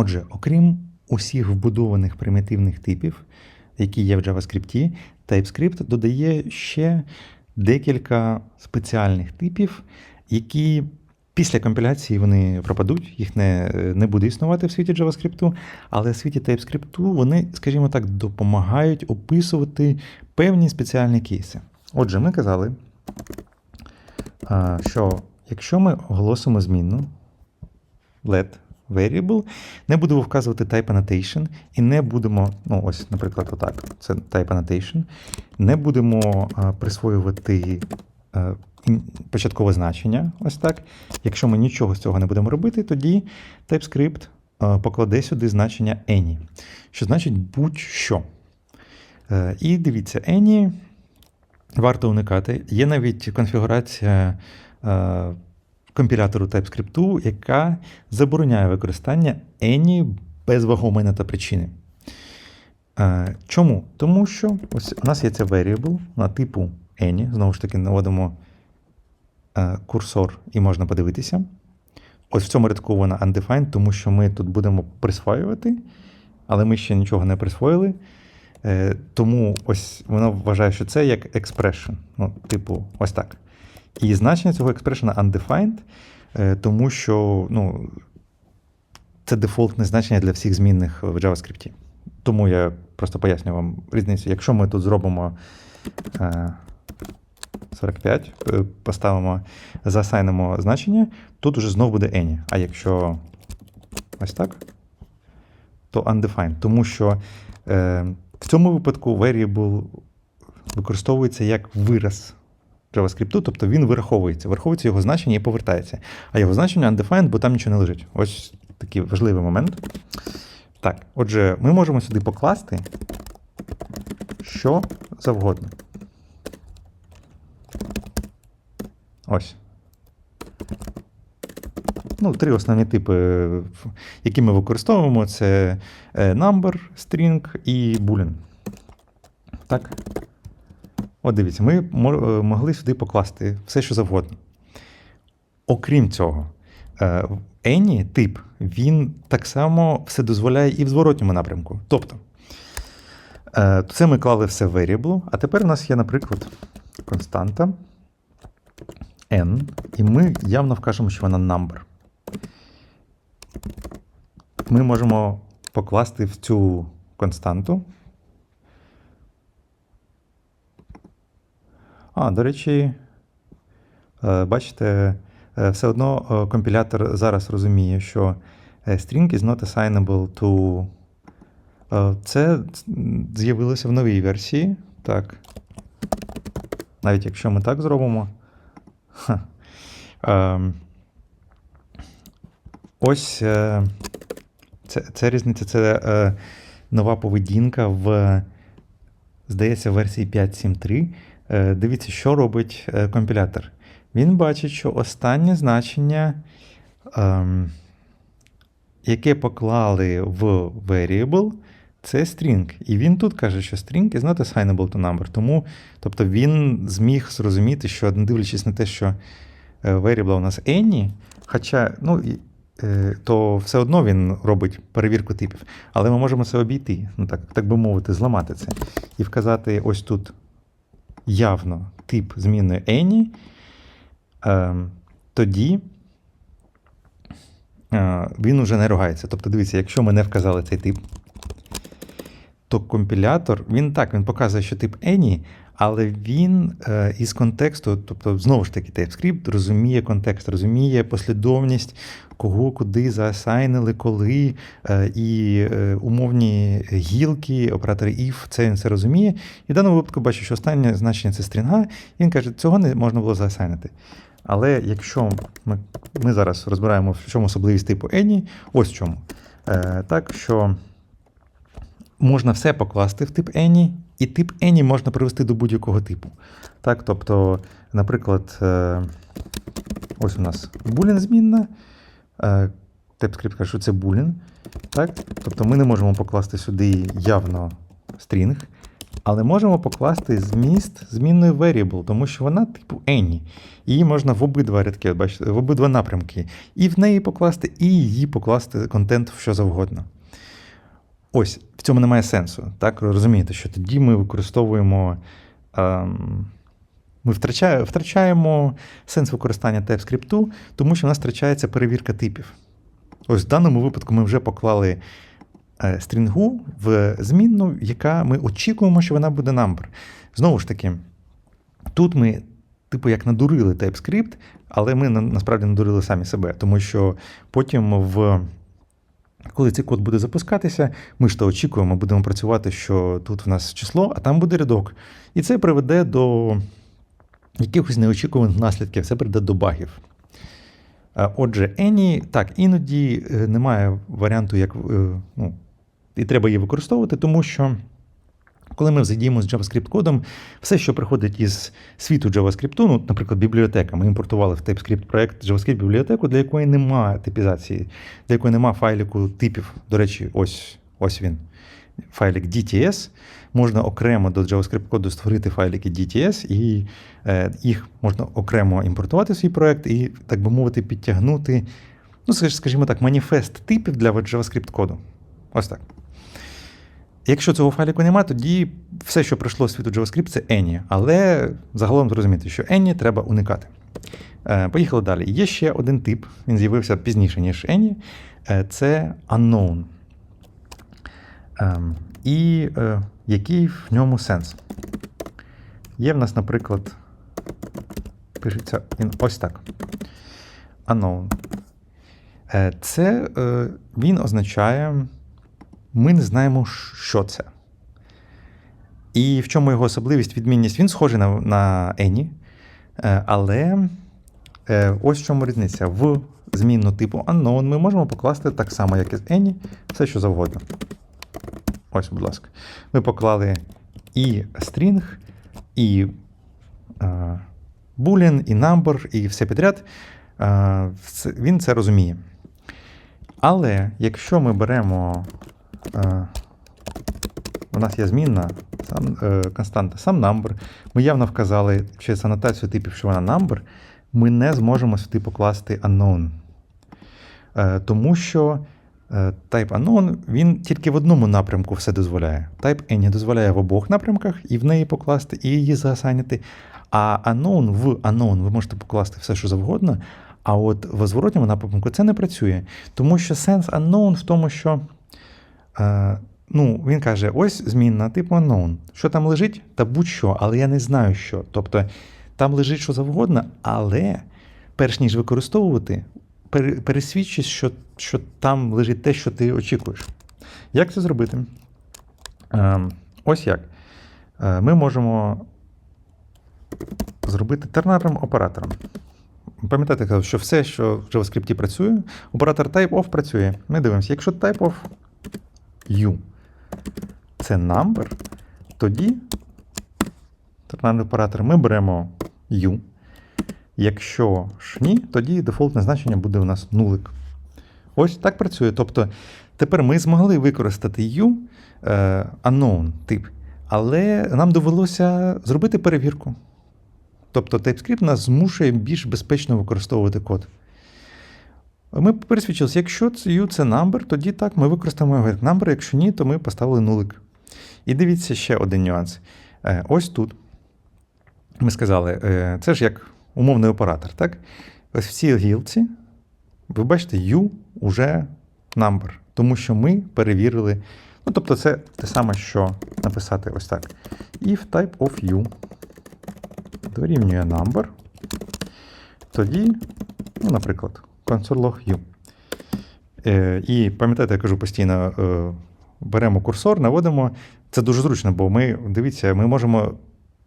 Отже, окрім усіх вбудованих примітивних типів, які є в JavaScript, TypeScript додає ще декілька спеціальних типів, які після компіляції вони пропадуть, їх не, не буде існувати в світі JavaScript, але в світі TypeScript вони, скажімо так, допомагають описувати певні спеціальні кейси. Отже, ми казали, що якщо ми оголосимо змінну let variable, не будемо вказувати type annotation і не будемо, ну ось, наприклад, отак, це type annotation, не будемо присвоювати а, початкове значення, ось так. Якщо ми нічого з цього не будемо робити, тоді TypeScript а, покладе сюди значення any, що значить будь-що. Е, І дивіться, any варто уникати. Є навіть конфігурація е, компілятору TypeScript, яка забороняє використання any без вагомої та причини. Е, чому? Тому що ось у нас є ця variable на типу any. Знову ж таки, наводимо е, курсор і можна подивитися. Ось в цьому рядку вона undefined, тому що ми тут будемо присваювати, але ми ще нічого не присвоїли. Е, тому ось воно вважає, що це як expression. Ну, типу, ось так. І значення цього expression undefined, е, тому що ну, це дефолтне значення для всіх змінних в JavaScript. Тому я просто поясню вам різницю. Якщо ми тут зробимо е, 45, е, поставимо, засайнемо значення, тут уже знов буде any. А якщо ось так, то undefined. Тому що е, в цьому випадку variable використовується як вираз JavaScript, тобто він вираховується, вираховується його значення і повертається. А його значення undefined, бо там нічого не лежить. Ось такий важливий момент. Так, отже, ми можемо сюди покласти що завгодно. Ось. Ну, три основні типи, які ми використовуємо: це е, number, string і boolean. Так. От дивіться, ми е, могли сюди покласти все, що завгодно. Окрім цього, е, any тип, він так само все дозволяє і в зворотньому напрямку. Тобто, е, це ми клали все в variable, а тепер у нас є, наприклад, константа n, і ми явно вкажемо, що вона number. Ми можемо покласти в цю константу. А, до речі, е, бачите, е, все одно е, компілятор зараз розуміє, що string is not assignable to. Це з'явилося в новій версії. Так. Навіть якщо ми так зробимо. Ха. Ем, Ось це, це різниця, це нова поведінка в, здається, версії 5.7.3. Е, дивіться, що робить е, компілятор. Він бачить, що останнє значення, ем, яке поклали в variable, це string. І він тут каже, що string is not assignable to number. Тому, тобто він зміг зрозуміти, що не дивлячись на те, що е, variable у нас any, хоча, ну, то все одно він робить перевірку типів. Але ми можемо це обійти, ну так, так би мовити, зламати це. І вказати ось тут явно тип зміни any, е, тоді він уже не ругається. Тобто, дивіться, якщо ми не вказали цей тип, то компілятор, він так, він показує, що тип any, але він е, із контексту, тобто, знову ж таки, TypeScript розуміє контекст, розуміє послідовність, кого куди заасайнили, коли, е, і е, умовні гілки, оператори if, це він все розуміє. І в даному випадку бачу, що останнє значення це стрінга, і він каже, цього не можна було заасайнити. Але якщо ми, ми зараз розбираємо, в чому особливість типу any, ось в чому. Е, так, що можна все покласти в тип any, і тип any можна привести до будь-якого типу. Так, тобто, наприклад, е, ось у нас boolean змінна. е, TypeScript каже, що це boolean. Так? Тобто ми не можемо покласти сюди явно string. Але можемо покласти зміст змінної variable, тому що вона типу any. Її можна в обидва рядки, бачите, в обидва напрямки. І в неї покласти, і її покласти контент в що завгодно. Ось, в цьому немає сенсу. Так, розумієте, що тоді ми використовуємо. Ем, ми втрачаємо, втрачаємо сенс використання TypeScript, тому що в нас втрачається перевірка типів. Ось в даному випадку ми вже поклали е, стрінгу в змінну, яка ми очікуємо, що вона буде number. Знову ж таки, тут ми, типу, як надурили TypeScript, але ми на- насправді надурили самі себе, тому що потім в. Коли цей код буде запускатися, ми ж то очікуємо, будемо працювати, що тут в нас число, а там буде рядок. І це приведе до якихось неочікуваних наслідків, це приведе до багів. Отже, Any, так, іноді е, немає варіанту, як е, ну, і треба її використовувати, тому що коли ми взаємодіємо з JavaScript кодом, все, що приходить із світу JavaScript, ну, наприклад, бібліотека. Ми імпортували в TypeScript проект JavaScript бібліотеку, для якої немає типізації, для якої немає файліку типів. До речі, ось, ось він. Файлик DTS. Можна окремо до JavaScript коду створити файлики DTS, і е, їх можна окремо імпортувати в свій проект і, так би мовити, підтягнути, ну, скажімо так, маніфест типів для JavaScript коду. Ось так. Якщо цього файліку немає, тоді все, що прийшло з світу JavaScript, це Any. Але загалом зрозуміти, що Any треба уникати. Е, Поїхали далі. Є ще один тип, він з'явився пізніше, ніж Any. Е, Це unknown. Ем, І е, який в ньому сенс? Є в нас, наприклад, пишеться він ось так. Unknown. Це він означає, ми не знаємо, що це. І в чому його особливість, відмінність? Він схожий на, на Any, е, але е, ось в чому різниця. В змінну типу unknown ми можемо покласти так само, як і з Any, все, що завгодно. Ось, будь ласка. Ми поклали і string, і е, boolean, і number, і все підряд. Він це розуміє. Але якщо ми беремо. У нас є змінна сам, е, константа сам number, ми явно вказали через анотацію типів, що вона number, ми не зможемо сюди покласти unknown. Е, тому що е, type unknown він тільки в одному напрямку все дозволяє. Type any дозволяє в обох напрямках і в неї покласти, і її заасайнити. А unknown в unknown ви можете покласти все, що завгодно. А от в зворотньому напрямку це не працює. Тому що сенс unknown в тому, що ну, він каже: ось змінна типу unknown. Що там лежить? Та будь-що, але я не знаю що. Тобто там лежить що завгодно, але перш ніж використовувати, пере- пересвідчись, що, що там лежить те, що ти очікуєш. Як це зробити? Е, ось як. Е, ми можемо зробити тернарним оператором. Пам'ятаєте, що все, що в JavaScript працює, оператор type-off працює. Ми дивимося, якщо type-off u це number, тоді тернарний оператор ми беремо u. Якщо ж ні, тоді дефолтне значення буде у нас нулик. Ось так працює. Тобто тепер ми змогли використати u е, unknown тип, але нам довелося зробити перевірку. Тобто TypeScript нас змушує більш безпечно використовувати код. Ми пересвідчилися, якщо u це number, тоді так, ми використаємо як number, якщо ні, то ми поставили нулик. І дивіться ще один нюанс. Е, Ось тут ми сказали, е, це ж як умовний оператор, так? Ось в цій гілці, ви бачите, u уже number, тому що ми перевірили. Ну, тобто, це те саме, що написати ось так. If type of u дорівнює number, тоді, ну, наприклад, console.log u. Е, і пам'ятаєте, я кажу постійно, е, беремо курсор, наводимо. Це дуже зручно, бо ми, дивіться, ми можемо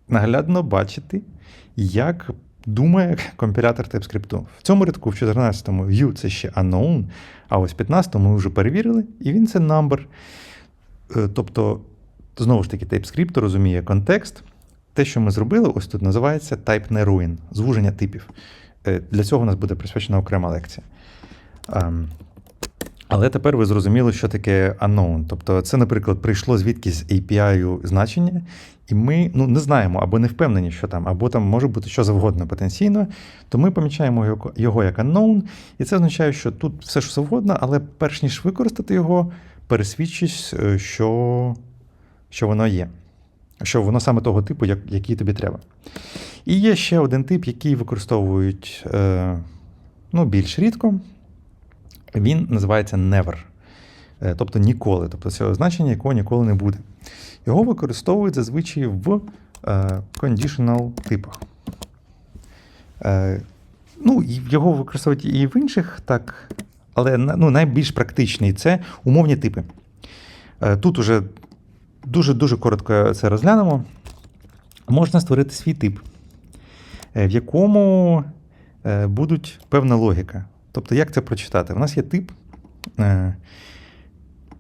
наглядно бачити, як думає компілятор TypeScript. В цьому рядку, в 14-му, view це ще unknown, а ось в 15-му ми вже перевірили, і він це number. Е, Тобто, знову ж таки, TypeScript розуміє контекст. Те, що ми зробили, ось тут називається type narrowing, звуження типів. Е, Для цього у нас буде присвячена окрема лекція. Ем, Але тепер ви зрозуміли, що таке unknown. Тобто, це, наприклад, прийшло звідки з API значення, і ми ну, не знаємо або не впевнені, що там, або там може бути що завгодно потенційно, то ми помічаємо його, як unknown, і це означає, що тут все що завгодно, але перш ніж використати його, пересвідчись, е, що, що воно є. Що воно саме того типу, як, який тобі треба. І є ще один тип, який використовують е, ну, більш рідко. Він називається never. Е, Тобто ніколи. Тобто це значення, якого ніколи не буде. Його використовують зазвичай в е, conditional типах. Ну, Його використовують і в інших, так, але ну, найбільш практичний це умовні типи. Тут уже дуже-дуже коротко це розглянемо. Можна створити свій тип, е, в якому е, будуть певна логіка. Тобто, як це прочитати? У нас є тип. е,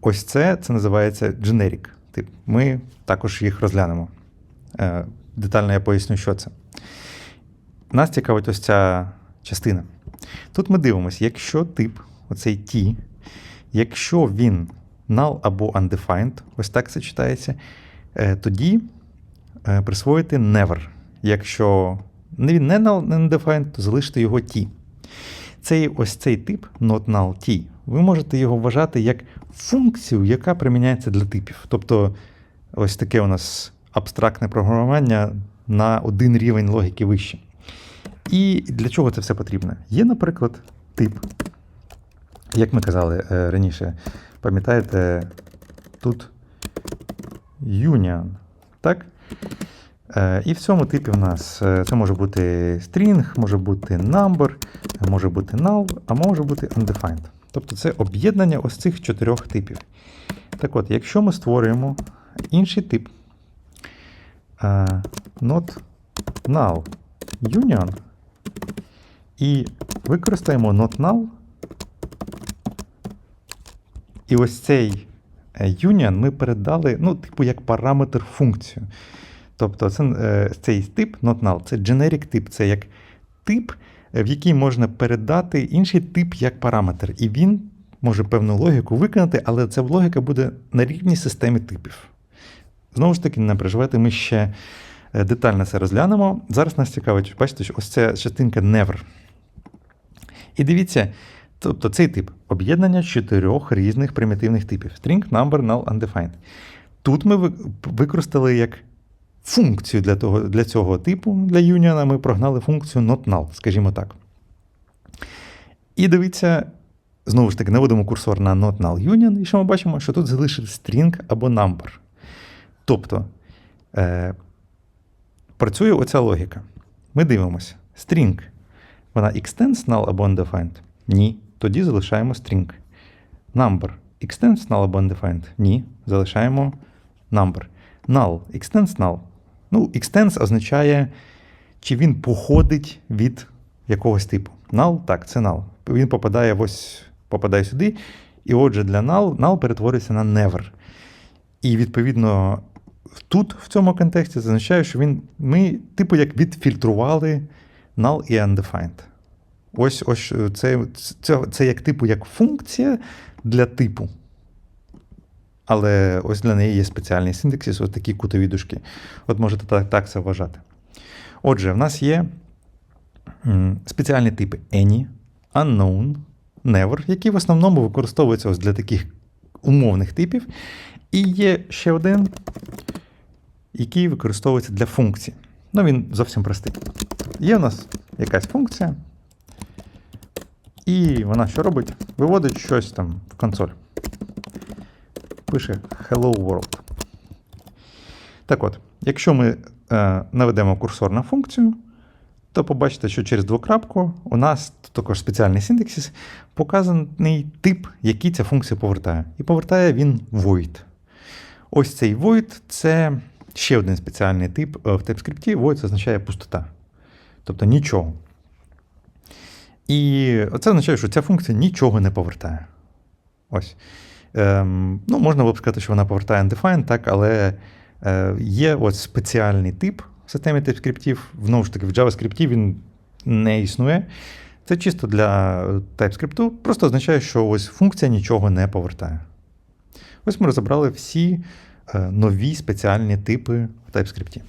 Ось це це називається generic тип. Ми також їх розглянемо. Детально я поясню, що це. Нас цікавить ось ця частина. Тут ми дивимося, якщо тип, оцей T, якщо він null або undefined, ось так це читається, тоді присвоїти never. Якщо він не undefined, то залишити його T. Цей ось цей тип not null T, ви можете його вважати як функцію, яка приміняється для типів. Тобто, ось таке у нас абстрактне програмування на один рівень логіки вище. І для чого це все потрібно? Є, наприклад, тип, як ми казали е, раніше, пам'ятаєте, тут union, так? Е, І в цьому типі в нас е, це може бути string, може бути number, може бути null, а може бути undefined. Тобто це об'єднання ось цих чотирьох типів. Так от, якщо ми створюємо інший тип uh, not null union і використаємо not null, і ось цей union ми передали, ну, типу, як параметр функцію. Тобто це, е, цей тип not null, це generic тип, це як тип, в який можна передати інший тип як параметр. І він може певну логіку виконати, але ця логіка буде на рівні системи типів. Знову ж таки, не переживайте, ми ще е, детально це розглянемо. Зараз нас цікавить, бачите, що ось ця частинка never. І дивіться, тобто цей тип об'єднання чотирьох різних примітивних типів: string, number, null, undefined. Тут ми використали як функцію для того, для цього типу, для юніона, ми прогнали функцію not null, скажімо так. І дивіться, знову ж таки, наводимо курсор на not null union, і що ми бачимо, що тут залишився string або number. Тобто е, працює оця логіка. Ми дивимося. String. Вона extends null або undefined? Ні. Тоді залишаємо string. Number. Extends null або undefined? Ні. Залишаємо number. Null. Extends null. Ну, extends означає, чи він походить від якогось типу. Null, так, це null. Він попадає ось, попадає сюди. І отже, для null null перетворюється на never. І відповідно тут, в цьому контексті, це означає, що він, ми, типу, як відфільтрували null і undefined. Ось ось це, це, це як типу як функція для типу. Але ось для неї є спеціальний синтаксис, ось такі кутові дужки. От можете так, так це вважати. Отже, в нас є спеціальні типи any, unknown, never, які в основному використовуються ось для таких умовних типів. І є ще один, який використовується для функцій. Ну, він зовсім простий. Є у нас якась функція, і вона що робить? Виводить щось там в консоль. Пише Hello World. Так от, якщо ми е, наведемо курсор на функцію, то побачите, що через двокрапку у нас також спеціальний синтаксис показаний тип, який ця функція повертає. І повертає він void. Ось цей void це ще один спеціальний тип в TypeScript. Void означає пустота. Тобто нічого. І це означає, що ця функція нічого не повертає. Ось. Ем, ну, Можна було б сказати, що вона повертає undefined, так, але е, є ось спеціальний тип в системі TypeScript. Знову ж таки, в JavaScript він не існує. Це чисто для TypeScript, просто означає, що ось функція нічого не повертає. Ось ми розібрали всі е, нові спеціальні типи в TypeScript.